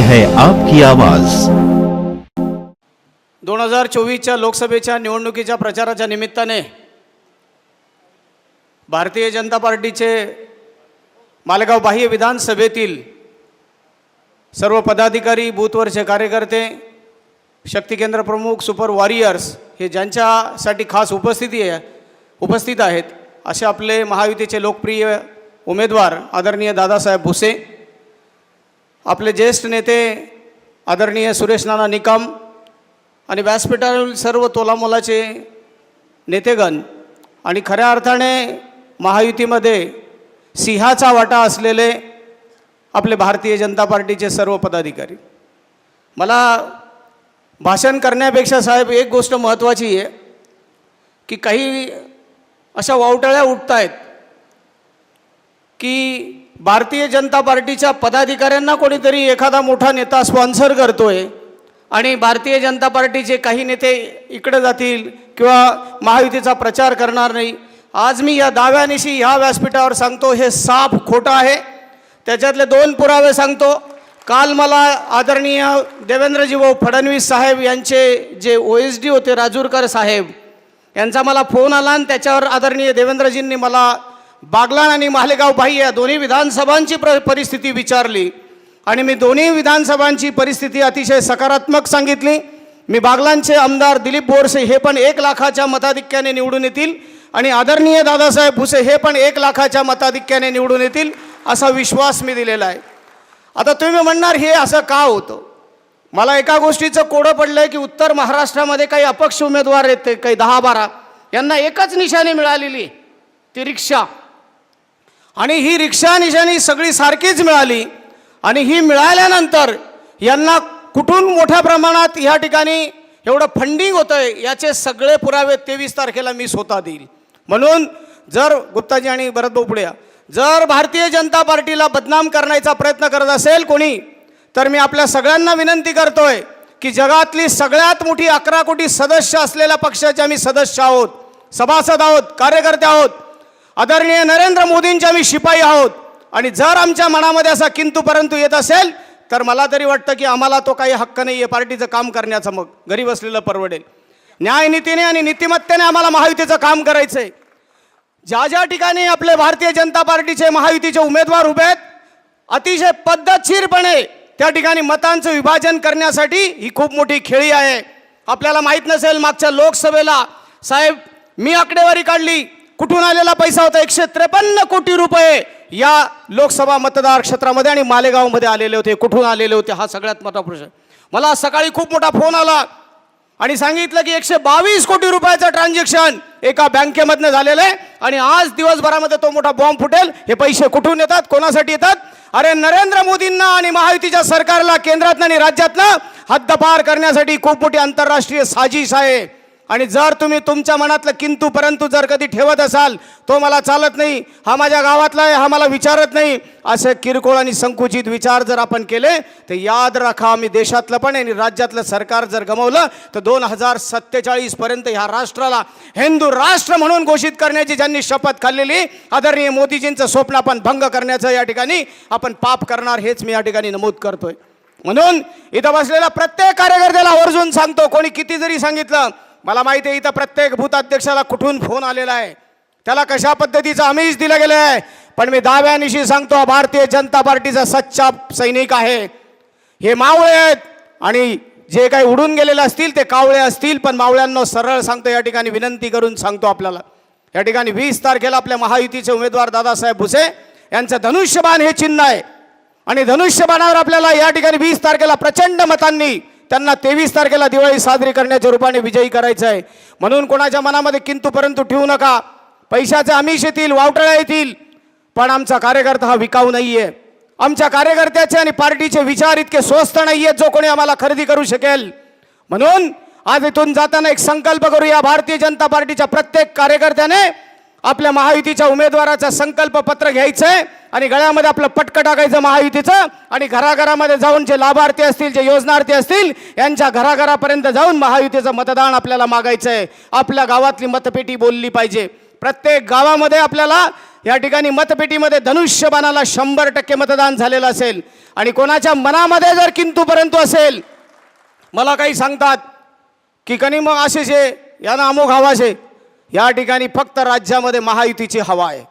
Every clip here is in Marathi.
है आपकी आवाज। दोन हजार चोवीसच्या लोकसभेच्या निवडणुकीच्या प्रचाराच्या निमित्ताने भारतीय जनता पार्टीचे मालेगाव बाह्य विधानसभेतील सर्व पदाधिकारी बूथवरचे कार्यकर्ते शक्ती केंद्र प्रमुख सुपर वॉरियर्स हे ज्यांच्यासाठी खास उपस्थिती आहे उपस्थित आहेत असे आपले महायुतीचे लोकप्रिय उमेदवार आदरणीय दादासाहेब भुसे आपले ज्येष्ठ नेते आदरणीय सुरेश नाना निकम आणि व्यासपीठावरील सर्व तोलामोलाचे नेतेगण आणि खऱ्या अर्थाने महायुतीमध्ये सिंहाचा वाटा असलेले आपले भारतीय जनता पार्टीचे सर्व पदाधिकारी. मला भाषण करण्यापेक्षा साहेब एक गोष्ट महत्त्वाची आहे की काही अशा वावटळ्या उठत आहेत की भारतीय जनता पार्टीच्या पदाधिकाऱ्यांना कोणीतरी एखादा मोठा नेता स्पॉन्सर करतोय आणि भारतीय जनता पार्टीचे काही नेते इकडे जातील किंवा महायुतीचा प्रचार करणार नाही. आज मी या दाव्यानिशी ह्या व्यासपीठावर सांगतो हे साफ खोटं आहे. त्याच्यातले दोन पुरावे सांगतो. काल मला आदरणीय देवेंद्रजी भाऊ फडणवीस साहेब यांचे जे ओ एस डी होते राजूरकर साहेब यांचा मला फोन आला आणि त्याच्यावर आदरणीय देवेंद्रजींनी मला बागलाण आणि मालेगाव भाई या दोन्ही विधानसभांची प्र परिस्थिती विचारली. आणि मी दोन्ही विधानसभांची परिस्थिती अतिशय सकारात्मक सांगितली. मी बागलांचे आमदार दिलीप बोरसे हे पण एक लाखाच्या मताधिक्याने निवडून येतील आणि आदरणीय दादासाहेब भुसे हे पण एक लाखाच्या मताधिक्याने निवडून येतील असा विश्वास मी दिलेला आहे. आता तुम्ही म्हणणार हे असं का होतं? मला एका गोष्टीचं कोडं पडलं आहे की उत्तर महाराष्ट्रामध्ये काही अपक्ष उमेदवार आहेत काही दहा बारा यांना एकच निशाणी मिळालेली ती रिक्षा. आणि ही रिक्षा निशाणी सगळी सारखीच मिळाली. आणि ही मिळाल्यानंतर यांना कुठून मोठ्या प्रमाणात ह्या ठिकाणी एवढं फंडिंग होतं आहे याचे सगळे पुरावे तेवीस तारखेला मी स्वतः देईल. म्हणून जर गुप्ताजी आणि भरत बोपुड्या जर भारतीय जनता पार्टीला बदनाम करण्याचा प्रयत्न करत असेल कोणी तर मी आपल्या सगळ्यांना विनंती करतोय की जगातली सगळ्यात मोठी अकरा कोटी सदस्य असलेल्या पक्षाचे आम्ही सदस्य आहोत. सभासद आहोत कार्यकर्ते आहोत. आदरणीय नरेंद्र मोदींचे आम्ही शिपाई आहोत. आणि जर आमच्या मनामध्ये असा किंतु परंतु येत असेल तर मला तरी वाटतं की आम्हाला तो काही हक्क नाही आहे पार्टीचं काम करण्याचा मग. घरी बसलेलं परवडेल. न्यायनीतीने आणि नीतिमत्तेने आम्हाला महायुतीचं काम करायचं आहे ज्या ज्या ठिकाणी आपले भारतीय जनता पार्टीचे महायुतीचे उमेदवार उभे आहेत अतिशय पद्धतशीरपणे त्या ठिकाणी मतांचं विभाजन करण्यासाठी ही खूप मोठी खेळी आहे. आपल्याला माहीत नसेल मागच्या लोकसभेला साहेब मी आकडेवारी काढली. कुठून आलेला पैसा होता? एकशे त्रेपन्न कोटी रुपये या लोकसभा मतदार क्षेत्रामध्ये आणि मालेगावमध्ये आलेले होते. कुठून आलेले होते? हा सगळ्यात मोठा प्रश्न. मला सकाळी खूप मोठा फोन आला आणि सांगितलं की एकशे बावीस कोटी रुपयाचं ट्रान्झॅक्शन एका बँकेमधनं झालेलं आहे आणि आज दिवसभरामध्ये तो मोठा बॉम्ब फुटेल. हे पैसे कुठून येतात? कोणासाठी येतात? अरे नरेंद्र मोदींना आणि महायुतीच्या सरकारला केंद्रातनं आणि राज्यातनं हद्दपार करण्यासाठी खूप मोठी आंतरराष्ट्रीय साजिश आहे. आणि जर तुम्ही तुमच्या मनातलं किंतू परंतु जर कधी ठेवत असाल तो मला चालत नाही हा माझ्या गावातला आहे हा मला विचारत नाही असे किरकोळ आणि संकुचित विचार जर आपण केले तर याद राखा आम्ही देशातलं पण आणि राज्यातलं सरकार जर गमवलं तर दोन हजार सत्तेचाळीसपर्यंत ह्या राष्ट्राला हिंदू राष्ट्र म्हणून घोषित करण्याची ज्यांनी शपथ खाल्लेली आदरणीय मोदीजींचं स्वप्न आपण भंग करण्याचं या ठिकाणी आपण पाप करणार हेच मी या ठिकाणी नमूद करतोय. म्हणून इथं बसलेल्या प्रत्येक कार्यकर्त्याला आवर्जून सांगतो कोणी किती जरी सांगितलं मला माहिती आहे इथं प्रत्येक भूताध्यक्षाला कुठून फोन आलेला आहे. त्याला कशा पद्धतीचं आमिष दिलं गेलं आहे पण मी दाव्यानिशी सांगतो भारतीय जनता पार्टीचा सच्चा सैनिक आहे. हे मावळे आहेत आणि जे काही उडून गेलेले असतील ते कावळे असतील पण मावळ्यांना सरळ सांगतो या ठिकाणी विनंती करून सांगतो आपल्याला. या ठिकाणी वीस तारखेला आपल्या महायुतीचे उमेदवार दादासाहेब भुसे यांचं धनुष्यबाण हे चिन्ह आहे. आणि धनुष्यबाणावर आपल्याला या ठिकाणी वीस तारखेला प्रचंड मतांनी त्यांना तेवीस तारखेला दिवाळी साजरी करण्याच्या रूपाने विजयी करायचं आहे. म्हणून कोणाच्या मनामध्ये किंतु परंतु ठेवू नका. पैशाचे आमिष येतील वावटळ्या येतील पण आमचा कार्यकर्ता हा विकाऊ नाही आहे आमच्या कार्यकर्त्याचे आणि पार्टीचे विचार इतके स्वस्त नाही आहेत जो कोणी आम्हाला खरेदी करू शकेल. म्हणून आज इथून जाताना एक संकल्प करूया भारतीय जनता पार्टीच्या प्रत्येक कार्यकर्त्याने आपल्या महायुतीच्या उमेदवाराचं संकल्प पत्र घ्यायचंय आणि गळ्यामध्ये आपलं पटकं टाकायचं महायुतीचं आणि घराघरामध्ये जाऊन जे लाभार्थी असतील जे योजनार्थी असतील यांच्या घराघरापर्यंत जाऊन महायुतीचं मतदान आपल्याला मागायचं आहे आपल्या गावातली मतपेटी बोलली पाहिजे. प्रत्येक गावामध्ये आपल्याला या ठिकाणी मतपेटीमध्ये धनुष्यबाणाला शंभर टक्के मतदान झालेलं असेल. आणि कोणाच्या मनामध्ये जर किंतू परंतु असेल मला काही सांगतात की कनी मग असे आहे यांना अमोघ आवाज आहे. या ठिकाणी फक्त राज्यामध्ये महायुतीची हवा आहे.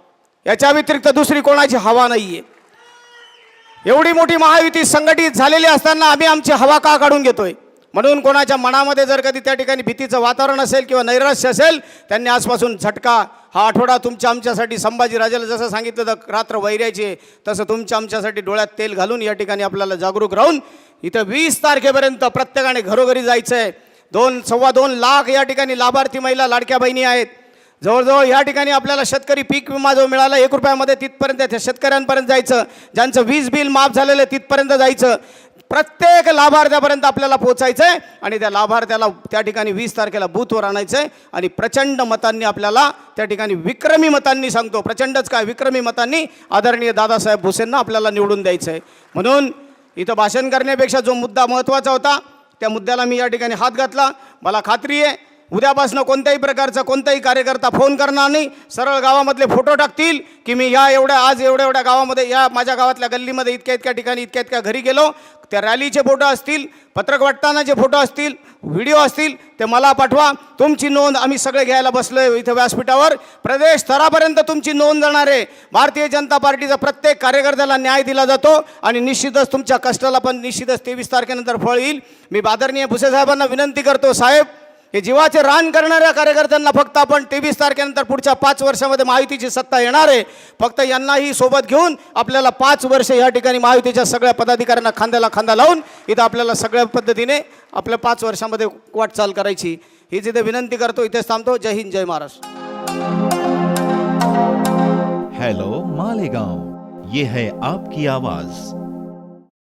याच्या व्यतिरिक्त दुसरी कोणाची हवा नाही आहे एवढी मोठी महायुती संघटित झालेली असताना आम्ही आमची हवा का काढून घेतोय? म्हणून कोणाच्या मनामध्ये जर कधी त्या ठिकाणी भीतीचं वातावरण असेल किंवा नैराश्य असेल त्यांनी आजपासून झटका हा आठवडा तुमच्या आमच्यासाठी संभाजीराजाला जसं सांगितलं तर रात्र वैरायचे तसं तुमच्या आमच्यासाठी डोळ्यात तेल घालून या ठिकाणी आपल्याला जागरूक राहून इथं वीस तारखेपर्यंत प्रत्येकाने घरोघरी जायचं आहे दोन सव्वा दोन लाख या ठिकाणी लाभार्थी महिला लाडक्या बहिणी आहेत. जवळजवळ या ठिकाणी आपल्याला शेतकरी पीक विमा जो मिळाला एक रुपयामध्ये तिथपर्यंत त्या शेतकऱ्यांपर्यंत जायचं. ज्यांचं वीज बिल माफ झालेलं आहे तिथपर्यंत जायचं. प्रत्येक लाभार्थ्यापर्यंत आपल्याला पोचायचं आहे आणि त्या लाभार्थ्याला त्या ठिकाणी वीस तारखेला बूथवर आणायचं आहे आणि प्रचंड मतांनी आपल्याला त्या ठिकाणी विक्रमी मतांनी सांगतो. प्रचंडच काय? विक्रमी मतांनी आदरणीय दादासाहेब भुसेंना आपल्याला निवडून द्यायचं आहे म्हणून इथं भाषण करण्यापेक्षा जो मुद्दा महत्त्वाचा होता त्या मुद्द्याला मी या ठिकाणी हात घातला. मला खात्री आहे उद्यापासून कोणत्याही प्रकारचा कोणताही कार्यकर्ता फोन करणार नाही. सरळ गावामधले फोटो टाकतील की मी ह्या एवढ्या आज एवढ्या एवढ्या गावामध्ये या माझ्या गावातल्या गल्लीमध्ये इतक्या इतक्या ठिकाणी इतक्या इतक्या घरी गेलो. त्या रॅलीचे फोटो असतील पत्रक वाटतानाचे फोटो असतील व्हिडिओ असतील ते मला पाठवा. तुमची नोंद आम्ही सगळे घ्यायला बसलो आहे इथं व्यासपीठावर. प्रदेश स्तरापर्यंत तुमची नोंद जाणार आहे. भारतीय जनता पार्टीचा प्रत्येक कार्यकर्त्याला न्याय दिला जातो आणि निश्चितच तुमच्या कष्टाला पण निश्चितच तेवीस तारखेनंतर फळ येईल. मी आदरणीय भुसेसाहेबांना विनंती करतो साहेब हे जीवाचे रान करणाऱ्या कार्यकर्त्यांना फक्त आपण तेवीस तारखेनंतर पुढच्या पाच वर्षामध्ये महायुतीची सत्ता येणार आहे. फक्त यांनाही सोबत घेऊन आपल्याला पाच वर्ष या ठिकाणी महायुतीच्या सगळ्या पदाधिकाऱ्यांना खांद्याला खांदा लावून इथं आपल्याला सगळ्या पद्धतीने आपल्या पाच वर्षामध्ये वाटचाल करायची. ही जिथे विनंती करतो इथेच थांबतो. जय हिंद जय महाराष्ट्र. हेलो मालेगांव. ये है आपकी आवाज.